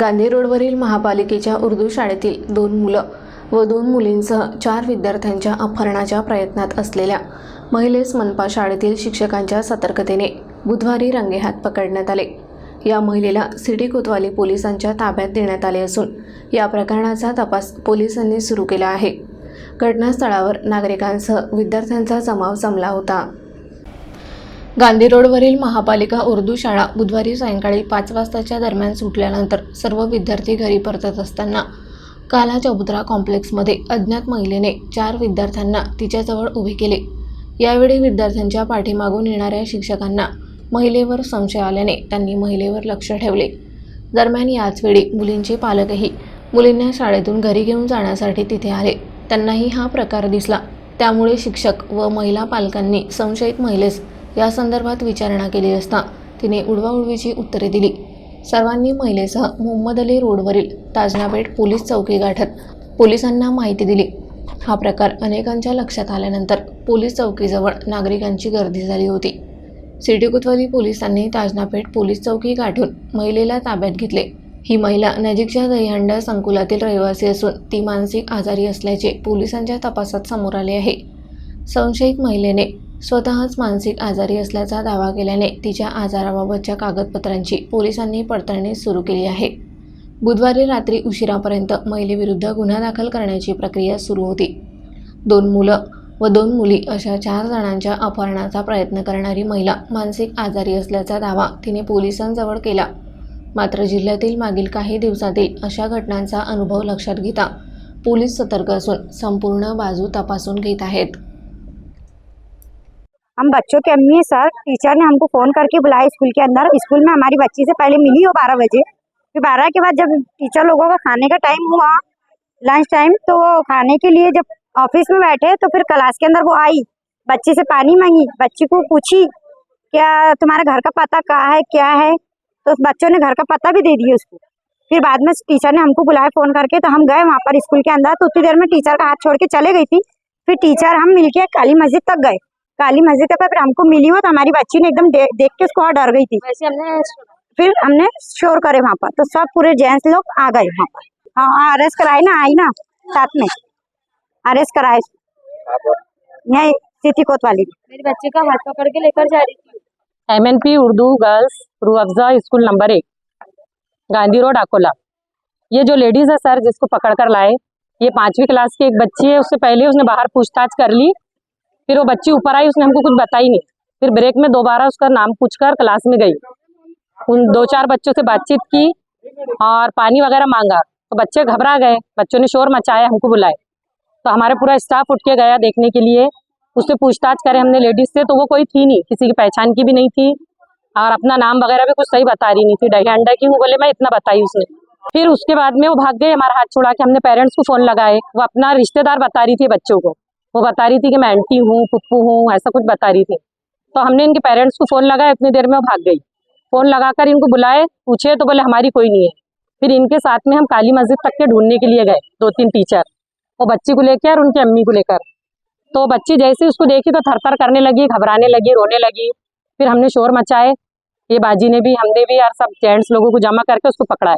गांधी रोडवरील महापालिकेच्या उर्दू शाळेतील दोन मुलं व दोन मुलींसह चार विद्यार्थ्यांच्या अपहरणाच्या प्रयत्नात असलेल्या महिलेस मनपा शाळेतील शिक्षकांच्या सतर्कतेने बुधवारी रंगेहात पकडण्यात आले. या महिलेला सिटी कोतवाली पोलिसांच्या ताब्यात देण्यात आले असून या प्रकरणाचा तपास पोलिसांनी सुरू केला आहे. घटनास्थळावर नागरिकांसह विद्यार्थ्यांचा जमाव जमला होता. गांधी रोडवरील महापालिका उर्दू शाळा बुधवारी सायंकाळी पाच वाजताच्या दरम्यान सुटल्यानंतर सर्व विद्यार्थी घरी परतत असताना काला चबुत्रा कॉम्प्लेक्समध्ये अज्ञात महिलेने चार विद्यार्थ्यांना तिच्याजवळ उभे केले. यावेळी विद्यार्थ्यांच्या पाठीमागून येणाऱ्या शिक्षकांना महिलेवर संशय आल्याने त्यांनी महिलेवर लक्ष ठेवले. दरम्यान याचवेळी मुलींचे पालकही मुलींना शाळेतून घरी घेऊन जाण्यासाठी तिथे आले. त्यांनाही हा प्रकार दिसला. त्यामुळे शिक्षक व महिला पालकांनी संशयित महिलेस या संदर्भात विचारणा केली असता तिने उडवाउडवीची उत्तरे दिली. सर्वांनी महिलेसह मोहम्मद अली रोडवरील ताजनापेठ पोलीस चौकी गाठत पोलिसांना माहिती दिली. हा प्रकार अनेकांच्या लक्षात आल्यानंतर पोलीस चौकीजवळ नागरिकांची गर्दी झाली होती. सिटी कोतवाली पोलिसांनी ताजनापेठ पोलीस चौकी गाठून महिलेला ताब्यात घेतले. ही महिला नजीकच्या दहीहंड संकुलातील रहिवासी असून ती मानसिक आजारी असल्याचे पोलिसांच्या तपासात समोर आले आहे. संशयित महिलेने स्वतःच मानसिक आजारी असल्याचा दावा केल्याने तिच्या आजाराबाबतच्या कागदपत्रांची पोलिसांनी पडताळणी सुरू केली आहे. बुधवारी रात्री उशिरापर्यंत महिलेविरुद्ध गुन्हा दाखल करण्याची प्रक्रिया सुरू होती. दोन मुलं व दोन मुली अशा चार जणांच्या अपहरणाचा प्रयत्न करणारी महिला मानसिक आजारी असल्याचा दावा तिने पोलिसांजवळ केला. मात्र जिल्ह्यातील मागील काही दिवसातील अशा घटनांचा अनुभव लक्षात घेता पोलीस सतर्क असून संपूर्ण बाजू तपासून घेत आहेत. हम बच्चों के अम्मी सर। टीचर ने हमको फ़ोन करके बुलाया स्कूल के अंदर। स्कूल में हमारी बच्ची से पहले मिली हो बारह बजे। फिर बारह के बाद जब टीचर लोगों का खाने का टाइम हुआ लंच टाइम तो खाने के लिए जब ऑफ़िस में बैठे तो फिर क्लास के अंदर वो आई। बच्ची से पानी मांगी। बच्ची को पूछी, क्या तुम्हारे घर का पता कहाँ है, क्या है? तो बच्चों ने घर का पता भी दे दिया उसको। फिर बाद में टीचर ने हमको बुलाया फ़ोन करके तो हम गए वहाँ पर स्कूल के अंदर। तो उतनी देर में टीचर का हाथ छोड़ के चले गई थी। फिर टीचर हम मिलके काली मस्जिद तक गए। काली मस्जिद तक फिर हमको मिली हो तो हमारी बच्ची ने एकदम दे- देख के उसको और डर गई थी। वैसे हमने फिर हमने शोर करे वहाँ पर तो सब पूरे जेंट्स लोग आ गए वहाँ पर। हाँ अरेस्ट कराए ना आई ना साथ में। अरेस्ट कराए यही सिटी कोतवाली। मेरी बच्चे का हाथ पकड़ के लेकर जा रही थी। M N P Urdu girls Ruh Afza school number एक गांधी रोड अकोला। ये जो लेडीज़ है सर जिसको पकड़ कर लाए ये पांचवी क्लास की एक बच्ची है उससे पहले उसने बाहर पूछताछ कर ली। फिर वो बच्ची ऊपर आई, उसने हमको कुछ बताई नहीं। फिर ब्रेक में दोबारा उसका नाम पूछकर क्लास में गई। उन दो चार बच्चों से बातचीत की और पानी वगैरह मांगा। तो बच्चे घबरा गए। बच्चों ने शोर मचाया, हमको बुलाए। तो हमारे पूरा स्टाफ उठ के गया देखने के लिए। उससे पूछताछ करे हमने लेडीज़ से तो वो कोई थी नहीं। किसी की पहचान की भी नहीं थी। और अपना नाम वगैरह भी कुछ सही बता रही नहीं थी। डही अंडा की हूँ बोले, मैं इतना बताई उसने। फिर उसके बाद में वो भाग गए। हमारा हाथ छोड़ा के हमने पेरेंट्स को फ़ोन लगाए। वो अपना रिश्तेदार बता रही थी बच्चों को। वो बता रही थी कि मैं आंटी हूँ, पुप्पू हूँ, ऐसा कुछ बता रही थी। तो हमने इनके पेरेंट्स को फ़ोन लगाया, इतनी देर में वो भाग गई। फ़ोन लगाकर इनको बुलाए, पूछे तो बोले, हमारी कोई नहीं है। फिर इनके साथ में हम काली मस्जिद तक के ढूँढने के लिए गए दो तीन टीचर वो बच्ची को लेकर और उनकी अम्मी को लेकर। तो बच्ची जैसे उसको देखी तो थर थर करने लगी, घबराने लगी, रोने लगी। फिर हमने शोर मचाए। ये बाजी ने भी, हमने भी यार सब जेंट्स लोगों को जमा करके उसको पकड़ा है